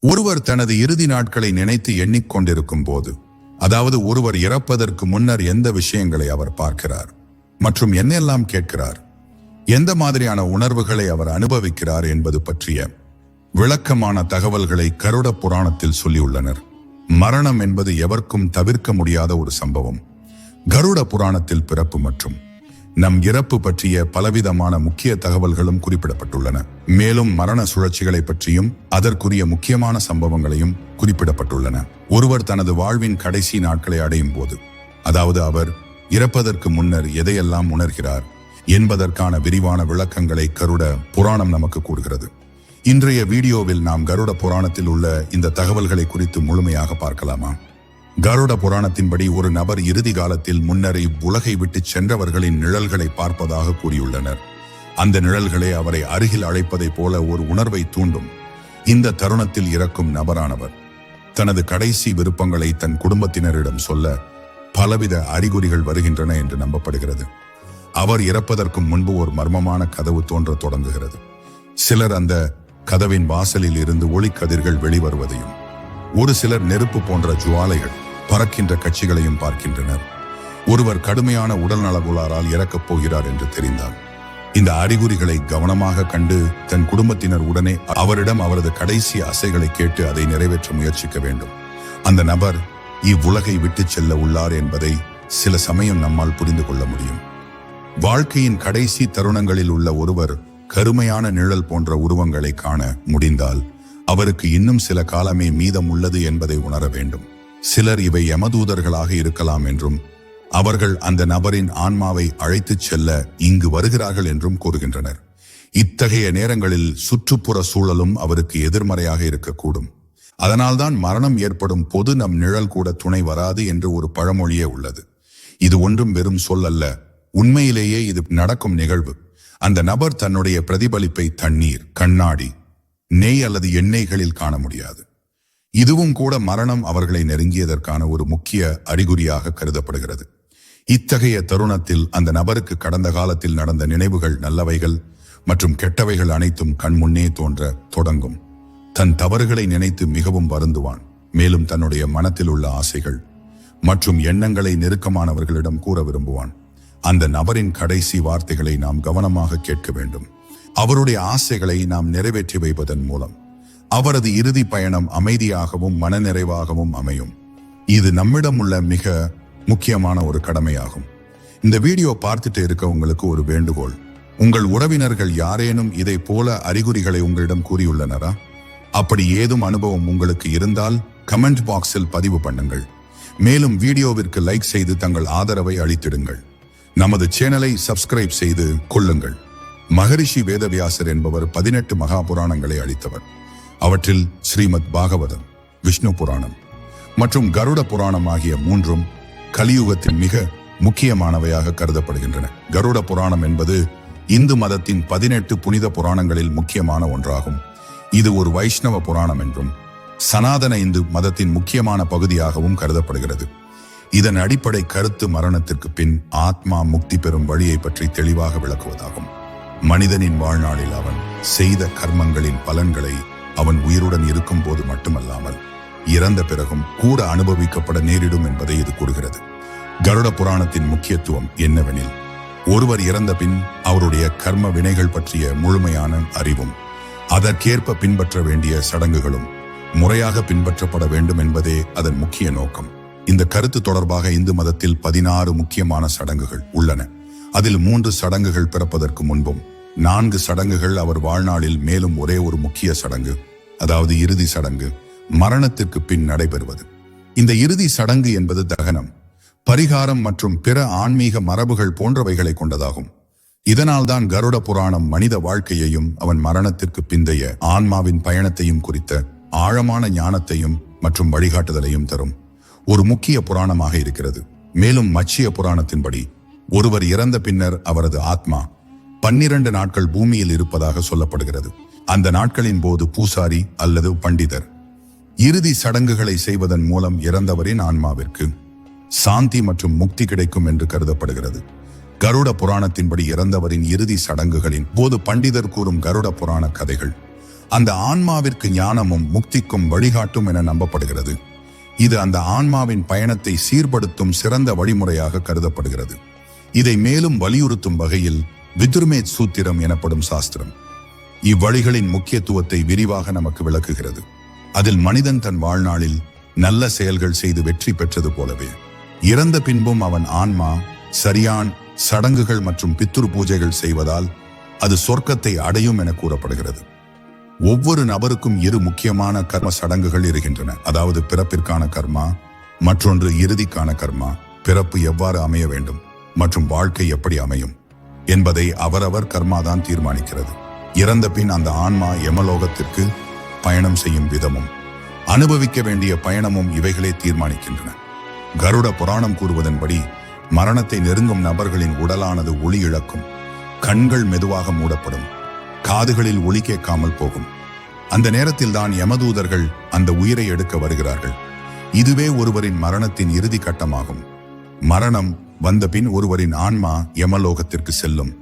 ஒருவர் தனது இறுதி நாட்களை நினைத்து எண்ணிக்கொண்டிருக்கும் போது அதாவது ஒருவர் இறப்பதற்கு முன்னர் எந்த விஷயங்களை அவர் பார்க்கிறார்? மற்றும் என்னெல்லாம் கேட்கிறார்? எந்த மாதிரியான உணர்வுகளை அவர் அனுபவிக்கிறார் என்பது பற்றிய விளக்கமான தகவல்களை கருட புராணத்தில் சொல்லியுள்ளனர். மரணம் என்பது எவர்க்கும் தவிர்க்க முடியாத ஒரு சம்பவம். கருட புராணத்தில் பிறப்பு மற்றும் நம் இறப்பு பற்றிய பலவிதமான முக்கிய தகவல்களும் குறிப்பிடப்பட்டுள்ளன. மேலும் மரண சுழற்சிகளை பற்றியும் அதற்குரிய முக்கியமான சம்பவங்களையும் குறிப்பிடப்பட்டுள்ளன. ஒருவர் தனது வாழ்வின் கடைசி நாட்களை அடையும் போது அதாவது அவர் இறப்பதற்கு முன்னர் எதையெல்லாம் உணர்கிறார் என்பதற்கான விரிவான விளக்கங்களை கருட புராணம் நமக்கு கூறுகிறது. இன்றைய வீடியோவில் நாம் கருட புராணத்தில் உள்ள இந்த தகவல்களை குறித்து முழுமையாக பார்க்கலாமா? கருட புராணத்தின்படி ஒரு நபர் இறுதி காலத்தில் முன்னரே உலகை விட்டு சென்றவர்களின் நிழல்களை பார்ப்பதாக கூறியுள்ளனர். அந்த நிழல்களே அவரை அருகில் அழைப்பதைப் போல ஒரு உணர்வை தூண்டும். இந்த தருணத்தில் இறக்கும் நபரானவர். தனது கடைசி விருப்பங்களை தன் குடும்பத்தினரிடம் சொல்ல பலவித அறிகுறிகள் வருகின்றன என்று நம்பப்படுகிறது. அவர் இறப்பதற்கு முன்பு ஒரு மர்மமான கதவு தோன்ற தொடங்குகிறது. சிலர் அந்த கதவின் வாசலில் இருந்து ஒளிக்கதிர்கள் வெளிவருவதையும் ஒரு சிலர் நெருப்பு போன்ற ஜுவாலைகள் பறக்கின்ற கட்சிகளையும் பார்க்கின்றனர். ஒருவர் கடுமையான உடல் நலகுளாரால் இறக்கப் போகிறார் என்று தெரிந்தார். இந்த அறிகுறிகளை கவனமாக கண்டு தன் குடும்பத்தினர் உடனே அவரிடம் அவரது கடைசி அசைகளை கேட்டு அதை நிறைவேற்ற முயற்சிக்க வேண்டும். அந்த நபர் இவ்வுலகை விட்டுச் செல்ல உள்ளார் என்பதை சில சமயம் நம்மால் புரிந்து கொள்ள முடியும். வாழ்க்கையின் கடைசி தருணங்களில் உள்ள ஒருவர் கருமையான நிழல் போன்ற உருவங்களை காண முடிந்தால் அவருக்கு இன்னும் சில காலமே மீதம் உள்ளது என்பதை உணர வேண்டும். சிலர் இவை யமதூதர்களாக இருக்கலாம் என்றும் அவர்கள் அந்த நபரின் ஆன்மாவை அழைத்துச் செல்ல இங்கு வருகிறார்கள் என்றும் கூறுகின்றனர். இத்தகைய நேரங்களில் சுற்றுப்புற சூழலும் அவருக்கு எதிர்மறையாக இருக்கக்கூடும். அதனால்தான் மரணம் ஏற்படும் பொது நம் நிழல் கூட துணை வராது என்று ஒரு பழமொழியே உள்ளது. இது ஒன்றும் வெறும் சொல் அல்ல உண்மையிலேயே இது நடக்கும் நிகழ்வு. அந்த நபர் தன்னுடைய பிரதிபலிப்பை தண்ணீர் கண்ணாடி நெய் அல்லது எண்ணெய்களில் காண முடியாது. இதுவும் கூட மரணம் அவர்களை நெருங்கியதற்கான ஒரு முக்கிய அறிகுறியாக கருதப்படுகிறது. இத்தகைய தருணத்தில் அந்த நபருக்கு கடந்த காலத்தில் நடந்த நினைவுகள் நல்லவைகள் மற்றும் கெட்டவைகள் அனைத்தும் கண்முன்னே தோன்ற தொடங்கும். தன் தவறுகளை நினைத்து மிகவும் வருந்துவான். மேலும் தன்னுடைய மனத்தில் உள்ள ஆசைகள் மற்றும் எண்ணங்களை நெருக்கமானவர்களிடம் கூற விரும்புவான். அந்த நபரின் கடைசி வார்த்தைகளை நாம் கவனமாக கேட்க வேண்டும். அவருடைய ஆசைகளை நாம் நிறைவேற்றி வைப்பதன் மூலம். அவரது இறுதி பயணம் அமைதியாகவும் மனநிறைவாகவும் அமையும். இது நம்மிடம் உள்ள மிக முக்கியமான ஒரு கடமையாகும். இந்த வீடியோ பார்த்துட்டு இருக்க உங்களுக்கு ஒரு வேண்டுகோள். உங்கள் உறவினர்கள் யாரேனும் இதை போல அறிகுறிகளை உங்களிடம் கூறியுள்ளனரா? அப்படி ஏதும் அனுபவம் உங்களுக்கு இருந்தால் கமெண்ட் பாக்ஸில் பதிவு பண்ணுங்கள். மேலும் வீடியோவிற்கு லைக் செய்து தங்கள் ஆதரவை அளித்திடுங்கள். நமது சேனலை சப்ஸ்கிரைப் செய்து கொள்ளுங்கள். மகரிஷி வேதவியாசர் என்பவர் பதினெட்டு மகா புராணங்களை அளித்தவர். அவற்றில் ஸ்ரீமத் பாகவதம் விஷ்ணு புராணம் மற்றும் கருட புராணம் ஆகிய மூன்றும் கலியுகத்தின் மிக முக்கியமானவையாக கருதப்படுகின்றன. கருட புராணம் என்பது இந்து மதத்தின் பதினெட்டு புனித புராணங்களில் முக்கியமான ஒன்றாகும். இது ஒரு வைஷ்ணவ புராணம் என்றும் சனாதன இந்து மதத்தின் முக்கியமான பகுதியாகவும் கருதப்படுகிறது. இதன் அடிப்படை கருத்து மரணத்திற்கு பின் ஆத்மா முக்தி பெறும் வழியை பற்றி தெளிவாக விளக்குவதாகும். மனிதனின் வாழ்நாளில் அவன் செய்த கர்மங்களின் பலன்களை அவன் உயிருடன் இருக்கும் போது மட்டுமல்லாமல் இறந்த பிறகும் கூட அனுபவிக்கப்பட நேரிடும் என்பதை இது கூறுகிறது. கருட புராணத்தின் முக்கியத்துவம் என்னவெனில் ஒருவர் இறந்த பின் அவருடைய கர்ம வினைகள் பற்றிய முழுமையான அறிவும் அதற்கேற்ப பின்பற்ற வேண்டிய சடங்குகளும் முறையாக பின்பற்றப்பட வேண்டும் என்பதே அதன் முக்கிய நோக்கம். இந்த கருத்து தொடர்பாக இந்து மதத்தில் பதினாறு முக்கியமான சடங்குகள் உள்ளன. அதில் மூன்று சடங்குகள் பிறப்பதற்கு முன்பும் நான்கு சடங்குகள் அவர் வாழ்நாளில் மேலும் ஒரே ஒரு முக்கிய சடங்கு அதாவது இறுதி சடங்கு மரணத்திற்கு பின் நடைபெறுவது. இந்த இறுதி சடங்கு என்பது தகனம் பரிகாரம் மற்றும் பிற ஆன்மீக மரபுகள் போன்றவைகளை கொண்டதாகும். இதனால்தான் கருட புராணம் மனித வாழ்க்கையையும் அவன் மரணத்திற்கு பிந்தைய ஆன்மாவின் பயணத்தையும் குறித்த ஆழமான ஞானத்தையும் மற்றும் வழிகாட்டுதலையும் தரும். ஒரு முக்கிய புராணமாக இருக்கிறது. மேலும் மச்சிய புராணத்தின்படி ஒருவர் இறந்த பின்னர் அவரது ஆத்மா பன்னிரண்டு நாட்கள் பூமியில் இருப்பதாக சொல்லப்படுகிறது. அந்த நாட்களின் போது பூசாரி அல்லது பண்டிதர் இறுதி சடங்குகளை செய்வதன் மூலம் இறந்தவரின் ஆன்மாவிற்கு சாந்தி மற்றும் முக்தி கிடைக்கும் என்று கருதப்படுகிறது. கருட புராணத்தின்படி இறந்தவரின் இறுதி சடங்குகளின் போது பண்டிதர் கூறும் கருட புராண கதைகள் அந்த ஆன்மாவிற்கு ஞானமும் முக்திக்கும் வழிகாட்டும் என நம்பப்படுகிறது. இது அந்த ஆன்மாவின் பயணத்தை சீர்படுத்தும் சிறந்த வழிமுறையாக கருதப்படுகிறது. இதை மேலும் வலியுறுத்தும் வகையில் விதுர்மேத் சூத்திரம் எனப்படும் சாஸ்திரம். இவ்வழிகளின் முக்கியத்துவத்தை விரிவாக நமக்கு விளக்குகிறது. அதில் மனிதன் தன் வாழ்நாளில் நல்ல செயல்கள் செய்து வெற்றி பெற்றது போலவே இறந்த பின்பும் அவன் ஆன்மா சரியான் சடங்குகள் மற்றும் பித்துரு பூஜைகள் செய்வதால் அது சொர்க்கத்தை அடையும் என கூறப்படுகிறது. ஒவ்வொரு நபருக்கும் இரு முக்கியமான கர்ம சடங்குகள் இருக்கின்றன. அதாவது பிறப்பிற்கான கர்மா மற்றொன்று இறுதிக்கான கர்மா. பிறப்பு எவ்வாறு அமைய வேண்டும் மற்றும் வாழ்க்கை எப்படி அமையும் என்பதை அவரவர் கர்மாதான் தீர்மானிக்கிறது. இறந்த பின் அந்த ஆன்மா யமலோகத்திற்கு பயணம் செய்யும் விதமும் அனுபவிக்க வேண்டிய பயணமும் இவைகளே தீர்மானிக்கின்றன. கருட புராணம் கூறுவதன்படி மரணத்தை நெருங்கும் நபர்களின் உடலானது ஒளி இழக்கும் கண்கள் மெதுவாக மூடப்படும் காதுகளில் ஒலி கேட்காமல் போகும். அந்த நேரத்தில் தான் யமதூதர்கள் அந்த உயிரை எடுக்க வருகிறார்கள். இதுவே ஒருவரின் மரணத்தின் இறுதி கட்டமாகும். மரணம் வந்த பின் ஒருவரின் ஆன்மா யமலோகத்திற்கு செல்லும்.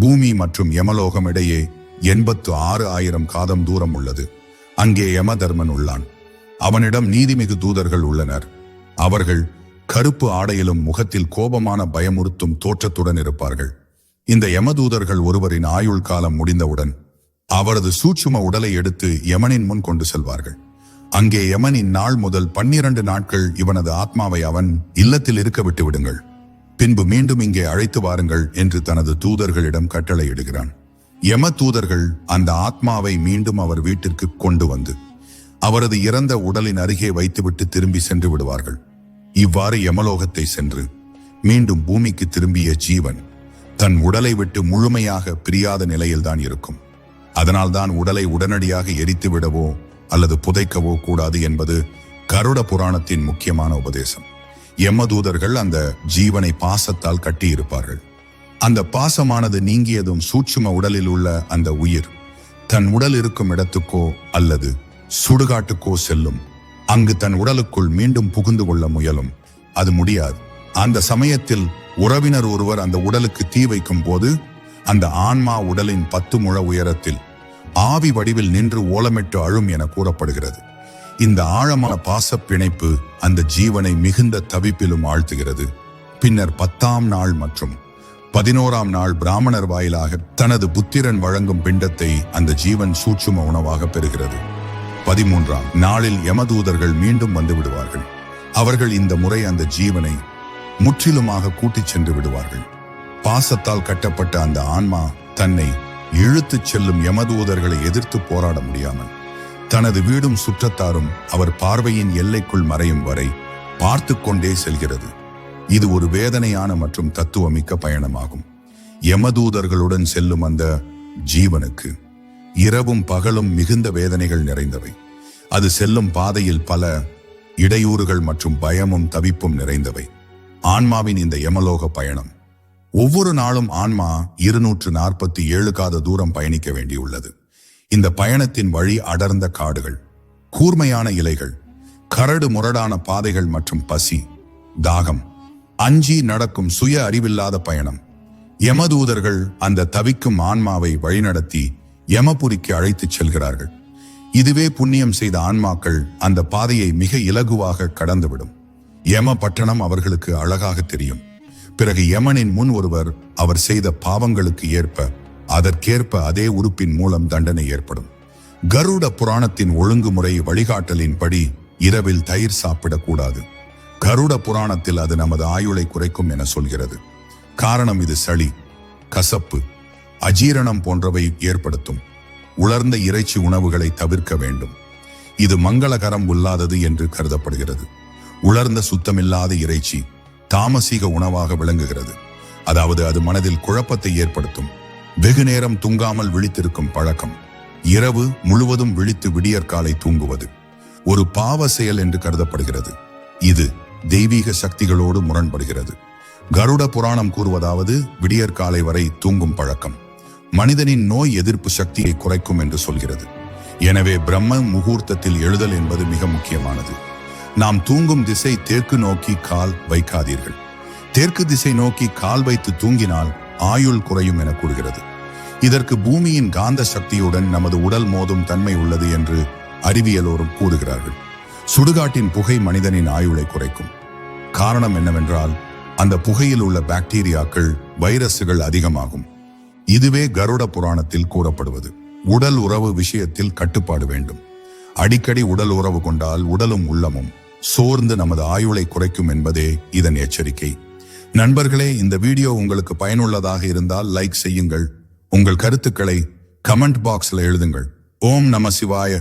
பூமி மற்றும் யமலோகம் இடையே எண்பத்து ஆறு ஆயிரம் காதம் தூரம் உள்ளது. அங்கே யமதர்மன் உள்ளான். அவனிடம் நீதிமிகு தூதர்கள் உள்ளனர். அவர்கள் கருப்பு ஆடையிலும் முகத்தில் கோபமான பயமுறுத்தும் தோற்றத்துடன் இருப்பார்கள். இந்த யமதூதர்கள் ஒருவரின் ஆயுள் காலம் முடிந்தவுடன் அவரது சூட்சும உடலை எடுத்து யமனின் முன் கொண்டு செல்வார்கள். அங்கே யமனின் நாள் முதல் பன்னிரண்டு நாட்கள் இவனது ஆத்மாவை அவன் இல்லத்தில் இருக்க விட்டு விடுங்கள். பின்பு மீண்டும் இங்கே அழைத்து வாருங்கள் என்று தனது தூதர்களிடம் கட்டளையிடுகிறான். யம தூதர்கள் அந்த ஆத்மாவை மீண்டும் அவர் வீட்டிற்கு கொண்டு வந்து அவரது இறந்த உடலின் அருகே வைத்துவிட்டு திரும்பி சென்று விடுவார்கள். இவ்வாறு யமலோகத்தை சென்று மீண்டும் பூமிக்கு திரும்பிய ஜீவன் தன் உடலை விட்டு முழுமையாக பிரியாத நிலையில்தான் இருக்கும். அதனால்தான் உடலை உடனடியாக எரித்து விடவோ அல்லது புதைக்கவோ கூடாது என்பது கருட புராணத்தின் முக்கியமான உபதேசம். யமதூதர்கள் அந்த ஜீவனை பாசத்தால் கட்டியிருப்பார்கள். அந்த பாசமானது நீங்கியதும் சூட்சும உடலில் உள்ள அந்த உயிர் தன் உடல் இருக்கும் இடத்துக்கோ அல்லது சுடுகாட்டுக்கோ செல்லும். அங்கு தன் உடலுக்குள் மீண்டும் புகுந்து கொள்ள முயலும். அது முடியாது. அந்த சமயத்தில் உறவினர் ஒருவர் அந்த உடலுக்கு தீ வைக்கும் போது அந்த ஆன்மா உடலின் பத்து முழ உயரத்தில் ஆவி வடிவில் நின்று ஓலமிட்டு அழும் என கூறப்படுகிறது. இந்த ஆழமான பாசப் பிணைப்பு அந்த ஜீவனை மிகுந்த தவிப்பிலும் ஆழ்த்துகிறது. பின்னர் பத்தாம் நாள் மற்றும் பதினோராம் நாள் பிராமணர் வாயிலாக தனது புத்திரன் வழங்கும் பிண்டத்தை அந்த ஜீவன் சூட்சும உணவாக பெறுகிறது. பதிமூன்றாம் நாளில் யமதூதர்கள் மீண்டும் வந்து விடுவார்கள். அவர்கள் இந்த முறை அந்த ஜீவனை முற்றிலுமாக கூட்டிச் சென்று விடுவார்கள். பாசத்தால் கட்டப்பட்ட அந்த ஆன்மா தன்னை இழுத்துச் செல்லும் யமதூதர்களை எதிர்த்து போராட முடியாமல் தனது வீடும் சுற்றத்தாரும் அவர் பார்வையின் எல்லைக்குள் மறையும் வரை பார்த்து கொண்டே செல்கிறது. இது ஒரு வேதனையான மற்றும் தத்துவமிக்க பயணமாகும். யமதூதர்களுடன் செல்லும் அந்த ஜீவனுக்கு இரவும் பகலும் மிகுந்த வேதனைகள் நிறைந்தவை. அது செல்லும் பாதையில் பல இடையூறுகள் மற்றும் பயமும் தவிப்பும் நிறைந்தவை. ஆன்மாவின் இந்த யமலோக பயணம். ஒவ்வொரு நாளும் ஆன்மா இருநூற்று நாற்பத்தி ஏழு காத தூரம் பயணிக்க வேண்டியுள்ளது. இந்த பயணத்தின் வழி அடர்ந்த காடுகள் கூர்மையான இலைகள் கரடு முரடான பாதைகள் மற்றும் பசி தாகம் அஞ்சி நடக்கும் சுய அறிவில்லாத பயணம். யமதூதர்கள் அந்த தவிக்கும் ஆன்மாவை வழிநடத்தி யமபுரிக்கு அழைத்துச் செல்கிறார்கள். இதுவே புண்ணியம் செய்த ஆன்மாக்கள் அந்த பாதையை மிக இலகுவாக கடந்துவிடும். யம பட்டணம் அவர்களுக்கு அழகாக தெரியும். பிறகு யமனின் முன் ஒருவர் அவர் செய்த பாவங்களுக்கு ஏற்ப அதற்கேற்ப அதே உறுப்பின் மூலம் தண்டனை ஏற்படும். கருட புராணத்தின் ஒழுங்குமுறை வழிகாட்டலின்படி இரவில் தயிர் சாப்பிடக்கூடாது. கருட புராணத்தில் அது நமது ஆயுளை குறைக்கும் என சொல்கிறது. காரணம் இது சளி கசப்பு அஜீரணம் போன்றவை ஏற்படுத்தும். உலர்ந்த இறைச்சி உணவுகளை தவிர்க்க வேண்டும். இது மங்களகரம் இல்லாதது என்று கருதப்படுகிறது. உலர்ந்த சுத்தமில்லாத இறைச்சி தாமசீக உணவாக விளங்குகிறது. அதாவது அது மனதில் குழப்பத்தை ஏற்படுத்தும். வெகு நேரம் தூங்காமல் விழித்திருக்கும் பழக்கம். இரவு முழுவதும் விழித்து விடியற்காலை தூங்குவது. ஒரு பாவ செயல் என்று கருதப்படுகிறது. இது தெய்வீக சக்திகளோடு முரண்படுகிறது. கருட புராணம் கூறுவதாவது விடியற்காலை வரை தூங்கும் பழக்கம். மனிதனின் நோய் எதிர்ப்பு சக்தியை குறைக்கும் என்று சொல்கிறது. எனவே பிரம்ம முகூர்த்தத்தில் எழுதல் என்பது மிக முக்கியமானது. நாம் தூங்கும் திசை தெற்கு நோக்கி கால் வைக்காதீர்கள். தெற்கு திசை நோக்கி கால் வைத்து தூங்கினால் ஆயுள் குறையும் என கூறுகிறது. இதற்கு பூமியின் காந்த சக்தியுடன் நமது உடல் மோதும் தன்மை உள்ளது என்று அறிவியலோரும் கூறுகிறார்கள். சுடுகாட்டின் புகை மனிதனின் ஆயுளை குறைக்கும். காரணம் என்னவென்றால் அந்த புகையில் உள்ள பாக்டீரியாக்கள் வைரஸுகள் அதிகமாகும். இதுவே கருட புராணத்தில் கூறப்படுவது. உடல் உறவு விஷயத்தில் கட்டுப்பாடு வேண்டும். அடிக்கடி உடல் உறவு கொண்டால் உடலும் உள்ளமும் சோர்ந்து நமது ஆயுளை குறைக்கும் என்பதே இதன் எச்சரிக்கை. நண்பர்களே இந்த வீடியோ உங்களுக்கு பயனுள்ளதாக இருந்தால் லைக் செய்யுங்கள். உங்கள் கருத்துக்களை கமெண்ட் பாக்ஸ்ல எழுதுங்கள். ஓம் நம சிவாய.